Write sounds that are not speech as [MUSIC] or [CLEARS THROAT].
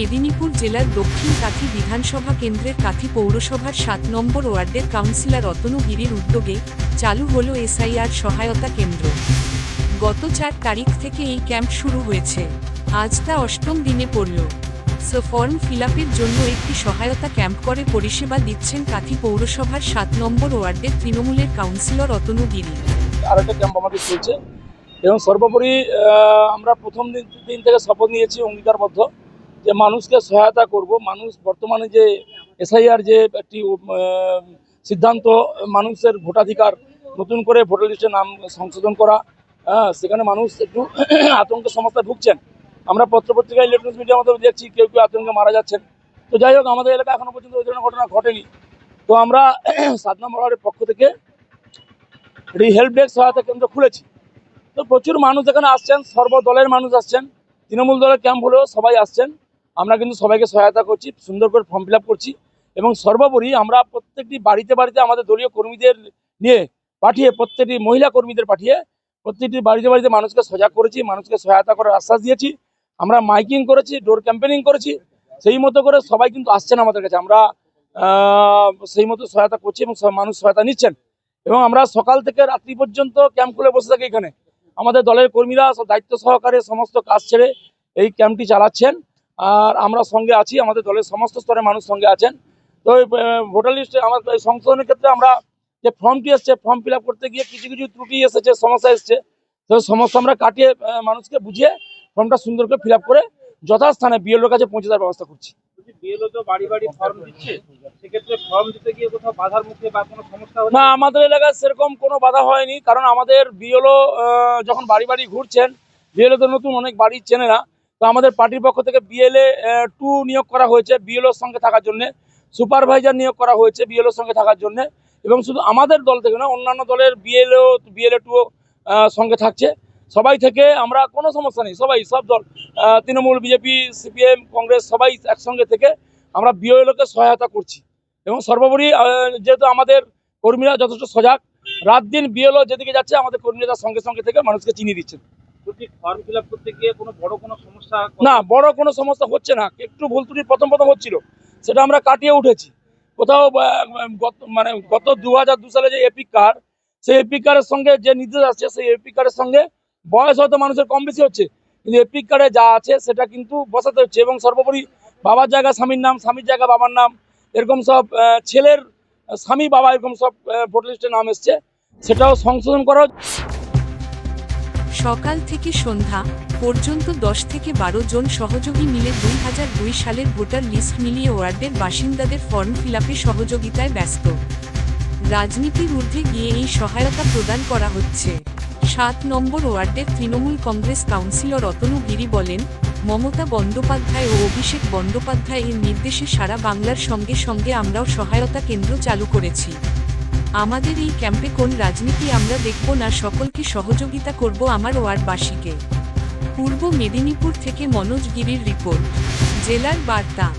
মেদিনীপুর জেলার দক্ষিণ কাঁথি বিধানসভা কেন্দ্রের কাঁথি পৌরসভার সাত নম্বর ওয়ার্ডের কাউন্সিলর অতনু গিরির উদ্যোগে চালু হল এসআইআর সহায়তা কেন্দ্র। গত চার তারিখ থেকে এই ক্যাম্প শুরু হয়েছে। আজ তা অষ্টম দিনে পড়ল। সো ফর্ম ফিল জন্য একটি সহায়তা ক্যাম্প করে পরিষেবা দিচ্ছেন কাঁথি পৌরসভার সাত নম্বর ওয়ার্ডের তৃণমূলের কাউন্সিলর অতনু গিরি। আরেকটা ক্যাম্প আমাদের চলছে। এবং সর্বোপরি আমরা প্রথম দিন থেকে শপথ নিয়েছি, অঙ্গীকারবদ্ধ। যে মানুষকে সহায়তা করব, মানুষ বর্তমানে যে এসআইআর যে একটি সিদ্ধান্ত, মানুষের ভোটাধিকার নতুন করে ভোটার লিস্টে নাম সংশোধন করা হ্যাঁ সেখানে মানুষ একটু [CLEARS THROAT] আতঙ্কের সমস্যায় ভুগছেন। আমরা পত্রপত্রিকা ইলেকট্রনিক্স মিডিয়ার মধ্যে দেখছি, কেউ কেউ আতঙ্কে মারা যাচ্ছেন। তো যাই হোক, আমাদের এলাকা এখনও পর্যন্ত ওই ধরনের ঘটনা ঘটেনি। তো আমরা [CLEARS THROAT] সাত নম্বর ওয়ার্ডের পক্ষ থেকে এটি হেল্প ডেস্ক সহায়তা কেন্দ্র খুলেছি। তো প্রচুর মানুষ এখানে আসছেন, সর্বদলের মানুষ আসছেন, তৃণমূল দলের ক্যাম্প হলেও সবাই আসছেন। আমরা কিন্তু সবাইকে সহায়তা করছি, সুন্দর করে ফর্ম ফিল করছি এবং সর্বোপরি আমরা প্রত্যেকটি বাড়িতে বাড়িতে আমাদের দলীয় কর্মীদের নিয়ে পাঠিয়ে, প্রত্যেকটি মহিলা কর্মীদের পাঠিয়ে প্রত্যেকটি বাড়িতে বাড়িতে মানুষকে সজাগ করেছি, মানুষকে সহায়তা করার আশ্বাস দিয়েছি। আমরা মাইকিং করেছি, ডোর ক্যাম্পেনিং করেছি, সেই মতো করে সবাই কিন্তু আসছেন আমাদের কাছে। আমরা সেই মতো সহায়তা করছি এবং মানুষ সহায়তা নিচ্ছেন। এবং আমরা সকাল থেকে রাত্রি পর্যন্ত ক্যাম্প খুলে বসে থাকি এখানে। আমাদের দলের কর্মীরা দায়িত্ব সহকারে সমস্ত কাজ ছেড়ে এই ক্যাম্পটি চালাচ্ছেন। আর আমরা সঙ্গে আছি আমাদের দলের সমস্ত স্তরের মানুষ সঙ্গে আছেন। তো ভোটার লিস্টে আমার সংশোধনের ক্ষেত্রে আমরা যে ফর্মটি এসছে ফর্ম ফিল করতে গিয়ে কিছু কিছু ত্রুটি এসেছে সমস্যা এসছে তো সমস্যা আমরা কাটিয়ে মানুষকে বুঝিয়ে ফর্মটা সুন্দর করে ফিল করে যথাস্থানে বিএলওর কাছে পৌঁছে দেওয়ার ব্যবস্থা করছি। বিএলও তো বাড়ি বাড়ি ফর্ম সেক্ষেত্রে ফর্ম দিতে গিয়ে কোথাও বাধার মুখে বা কোনো সমস্যা না আমাদের এলাকায় সেরকম কোনো বাধা হয়নি কারণ আমাদের বিএলও যখন বাড়ি বাড়ি ঘুরছেন বিএলও তো নতুন অনেক বাড়ি চেনে না তো আমাদের পার্টির পক্ষ থেকে বিএলএ টু নিয়োগ করা হয়েছে বিএলওর সঙ্গে থাকার জন্য। সুপারভাইজার নিয়োগ করা হয়েছে বিএলওর সঙ্গে থাকার জন্য। এবং শুধু আমাদের দল থেকে না অন্যান্য দলের বিএলও বিএলএ টু সঙ্গে থাকছে। সবাই থেকে আমরা কোনো সমস্যা নেই, সবাই, সব দল তৃণমূল বিজেপি সিপিএম কংগ্রেস সবাই একসঙ্গে থেকে আমরা বিএলওকে সহায়তা করছি। এবং সর্বোপরি যেহেতু আমাদের কর্মীরা যথেষ্ট সজাগ, রাত দিন বিএলও যেদিকে যাচ্ছে, আমাদের কর্মীরা সঙ্গে সঙ্গে থেকে মানুষকে চিনিয়ে দিচ্ছেন। না, বড় কোনো সমস্যা হচ্ছে না। একটু ভুল ত্রুটি প্রথম প্রথম হচ্ছিল। সেটা আমরা কাটিয়ে উঠেছি। কোথাও মানে গত দু হাজার দু সালে যে এপিক কার্ড সেই এপিক কার্ডের সঙ্গে যে নির্দেশ আসছে, সেই এপিক কার্ডের সঙ্গে বয়স হয়তো মানুষের কম বেশি হচ্ছে। কিন্তু এপিক কার্ডে যা আছে, সেটা কিন্তু বসাতে হচ্ছে এবং সর্বোপরি বাবার জায়গা, স্বামীর নাম, স্বামীর জায়গা, বাবার নাম, এরকম সব ছেলের স্বামী, বাবা, এরকম সব ভোটার লিস্টে নাম এসছে। সেটাও সংশোধন করা সকাল থেকে সন্ধ্যা পর্যন্ত দশ থেকে বারো জন সহযোগী মিলে দুই হাজার দুই সালের ভোটার লিস্ট মিলিয়ে ওয়ার্ডের বাসিন্দাদের ফর্ম ফিলাপে সহযোগিতায় ব্যস্ত। রাজনীতির ঊর্ধ্বে গিয়ে এই সহায়তা প্রদান করা হচ্ছে। সাত নম্বর ওয়ার্ডের তৃণমূল কংগ্রেস কাউন্সিলর অতনু গিরি বলেন, মমতা বন্দ্যোপাধ্যায় ও অভিষেক বন্দ্যোপাধ্যায় এর নির্দেশে সারা বাংলার সঙ্গে সঙ্গে আমরাও সহায়তা কেন্দ্র চালু করেছি। আমাদের এই ক্যাম্পে কোন রাজনীতি আমরা দেখব না, সকলকে সহযোগিতা করব আমার ওয়ার্ডবাসীকে। পূর্ব মেদিনীপুর থেকে মনোজ গিরির রিপোর্ট। জেলার বার্তা।